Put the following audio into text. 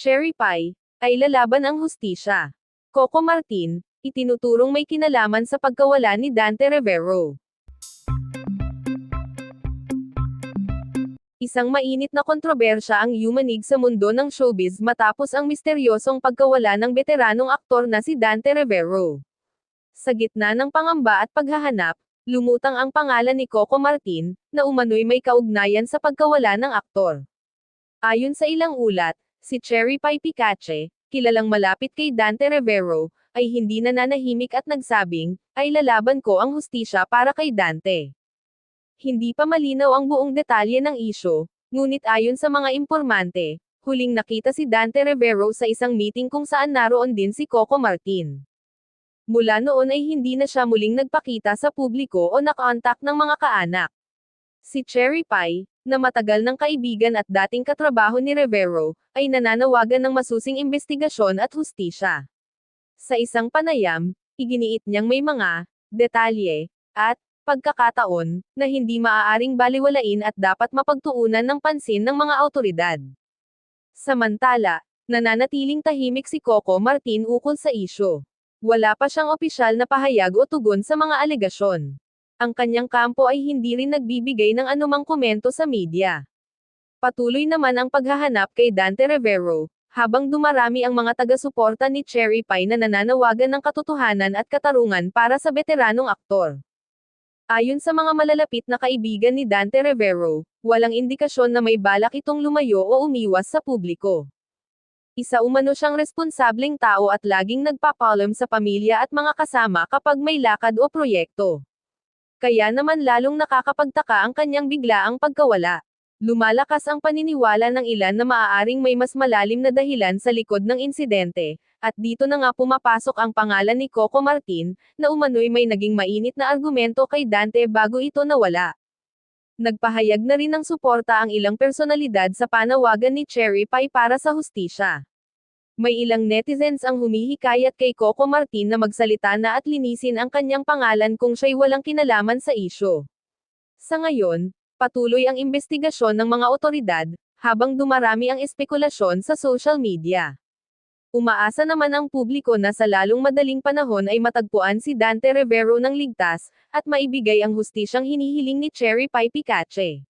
Cherry Pie, ay lalaban ang hustisya. Coco Martin, itinuturong may kinalaman sa pagkawala ni Dante Rivero. Isang mainit na kontrobersya ang yumanig sa mundo ng showbiz matapos ang misteryosong pagkawala ng veteranong aktor na si Dante Rivero. Sa gitna ng pangamba at paghahanap, lumutang ang pangalan ni Coco Martin, na umano'y may kaugnayan sa pagkawala ng aktor. Ayon sa ilang ulat, si Cherry Pie Picache, kilalang malapit kay Dante Rivero, ay hindi nananahimik at nagsabing, ay lalaban ko ang hustisya para kay Dante. Hindi pa malinaw ang buong detalye ng isyo, ngunit ayon sa mga impormante, huling nakita si Dante Rivero sa isang meeting kung saan naroon din si Coco Martin. Mula noon ay hindi na siya muling nagpakita sa publiko o nakontak ng mga kaanak. Si Cherry Pie, na matagal ng kaibigan at dating katrabaho ni Rivero, ay nananawagan ng masusing investigasyon at hustisya. Sa isang panayam, iginiit niyang may mga detalye at pagkakataon na hindi maaaring baliwalain at dapat mapagtuunan ng pansin ng mga autoridad. Samantala, nananatiling tahimik si Coco Martin ukol sa isyo. Wala pa siyang opisyal na pahayag o tugon sa mga alegasyon. Ang kanyang kampo ay hindi rin nagbibigay ng anumang komento sa media. Patuloy naman ang paghahanap kay Dante Rivero, habang dumarami ang mga taga-suporta ni Cherry Pie na nananawagan ng katotohanan at katarungan para sa veteranong aktor. Ayon sa mga malalapit na kaibigan ni Dante Rivero, walang indikasyon na may balak itong lumayo o umiwas sa publiko. Isa umano siyang responsableng tao at laging nagpapalam sa pamilya at mga kasama kapag may lakad o proyekto. Kaya naman lalong nakakapagtaka ang kanyang biglaang pagkawala. Lumalakas ang paniniwala ng ilan na maaaring may mas malalim na dahilan sa likod ng insidente, at dito na nga pumapasok ang pangalan ni Coco Martin, na umano'y may naging mainit na argumento kay Dante bago ito nawala. Nagpahayag na rin ng suporta ang ilang personalidad sa panawagan ni Cherry Pie para sa hustisya. May ilang netizens ang humihikayat kay Coco Martin na magsalita na at linisin ang kanyang pangalan kung siya'y walang kinalaman sa isyo. Sa ngayon, patuloy ang investigasyon ng mga otoridad, habang dumarami ang espekulasyon sa social media. Umaasa naman ang publiko na sa lalong madaling panahon ay matagpuan si Dante Rivero ng ligtas, at maibigay ang hustisyang hinihiling ni Cherry Pie Picache.